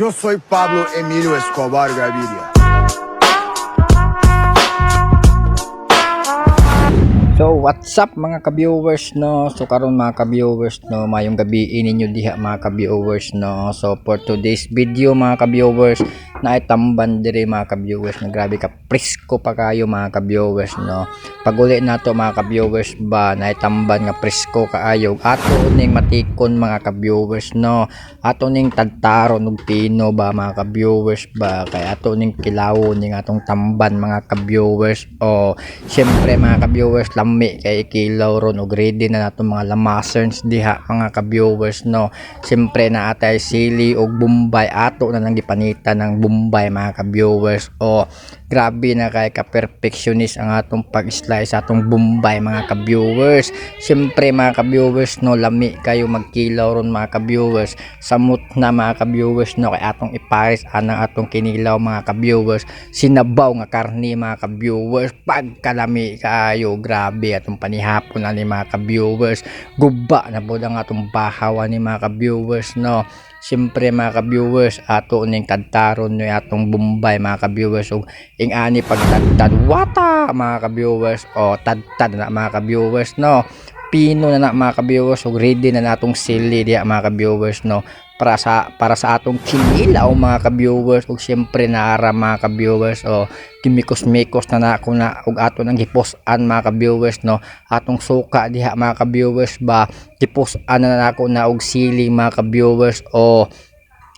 Yo soy Pablo Emilio Escobar Gaviria. So what's up mga ka-viewers no So karon mga ka-viewers no mayong gabi ninyo diha mga ka-viewers no So for today's video mga ka-viewers na itamban dire mga ka-viewers na grabe ka presko pa kayo mga ka-viewers no Pag uli nato mga ka-viewers ba na itamban nga presko kaayo ato ning matikon mga ka-viewers no Ato ning tagtaron ug pino ba mga ka-viewers ba kay ato ning kilawon ning atong tamban mga ka-viewers o syempre mga ka-viewers lami kay kilaw ron og ready na nato mga lamaserns diha mga ka-viewers no? Syempre na atay sili og bumbay ato na nang gipanitan ng bumbay mga ka-viewers. O grabe na kay ka perfectionist ang atong pag-slice atong bumbay mga ka-viewers. Syempre mga ka-viewers no lami kayo magkilaw ron mga ka-viewers. Samot na mga ka-viewers no kay atong ipares anang atong kinilaw mga ka-viewers. Sinabaw nga karni mga ka-viewers. Pagkalami kayo grabe atong panihapon ani mga ka-viewers. Guba na po atong bahaw ni mga ka-viewers no Siyempre mga ka-viewers ato ning tadtaron no atong bumbay mga ka-viewers ug ing ani pagtadtad. Wata mga ka-viewers. O tadtad na mga ka-viewers no? Pino na na mga ka-viewers ug ready na natong sili diha mga ka-viewers no para sa para sa atong kinilaw mga ka-viewers ug syempre naara mga ka-viewers o kimikos-mikos na na ako na ug ato nang giposan mga ka-viewers no? Atong suka diha mga ka-viewers ba? Giposan na na ako na og sili mga ka-viewers o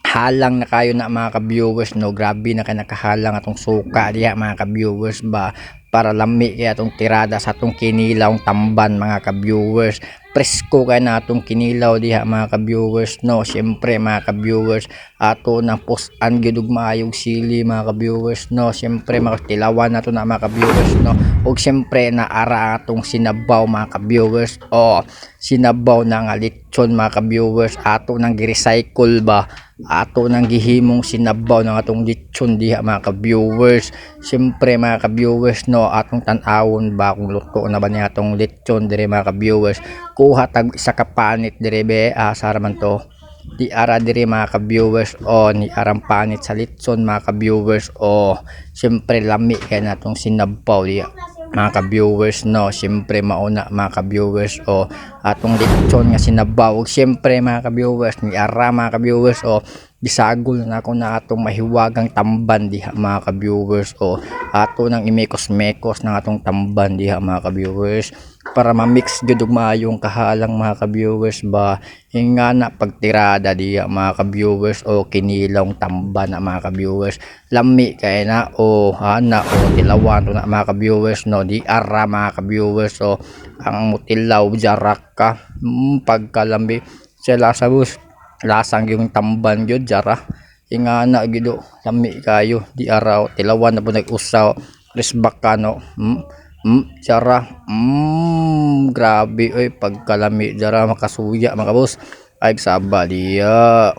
halang na kayo na mga ka-viewers no? Grabe na kay nakahalang atong suka diha mga ka-viewers ba? Para lami kay atong tirada sa atong kinilaw tamban mga ka-viewers presko kay na atong kinilaw diha mga ka-viewers no? Syempre mga ka-viewers ato na post-an gyud og sili mga ka-viewers no? Syempre mga tilawan nato na mga ka-viewers no? Ug syempre naara atong sinabaw mga ka-viewers. O sinabaw na nga lechon mga ka-viewers. Ato nang gi-recycle ba? Ato nang gihimong sinabaw ng atong lechon diha mga ka-viewers. Syempre mga ka-viewers no atong tan-awon ba? Kung luto na ba ni atong lechon dire mga ka-viewers. Kuha tag isa ka panit dire be. Asa man to. Di ara dire mga ka-viewers. O ni arang panit sa litson mga ka-viewers. O syempre lami kay natong sinabaw diya mga ka-viewers no? Syempre mauna mga ka-viewers o atong litson nga sinabaw. Ug syempre mga ka-viewers ni ara mga ka-viewers o bisagol na ako na atong mahiwagang tamban diha mga ka-viewers o ato nang imekos-mekos ng atong tamban diha mga ka-viewers para ma-mix gud og maayong kahalang mga ka-viewers ba? Hinga na pagtirada diha mga ka-viewers o kinilong tamban na mga ka-viewers. Lami kay na o ana o tilawan na mga ka-viewers no? Di ara mga ka-viewers o ang mutilaw jarak ka. Mm, pagkalambi sila sa bus lasang yung tamban gyud jara. Hinga na gyud lami kayo. Di araw tilawan na po nag-usaw. Risbak ka no? Mm, mm, jara mm, grabe. Oy pagkalami. Jara makasuya mga boss. Ay saba diya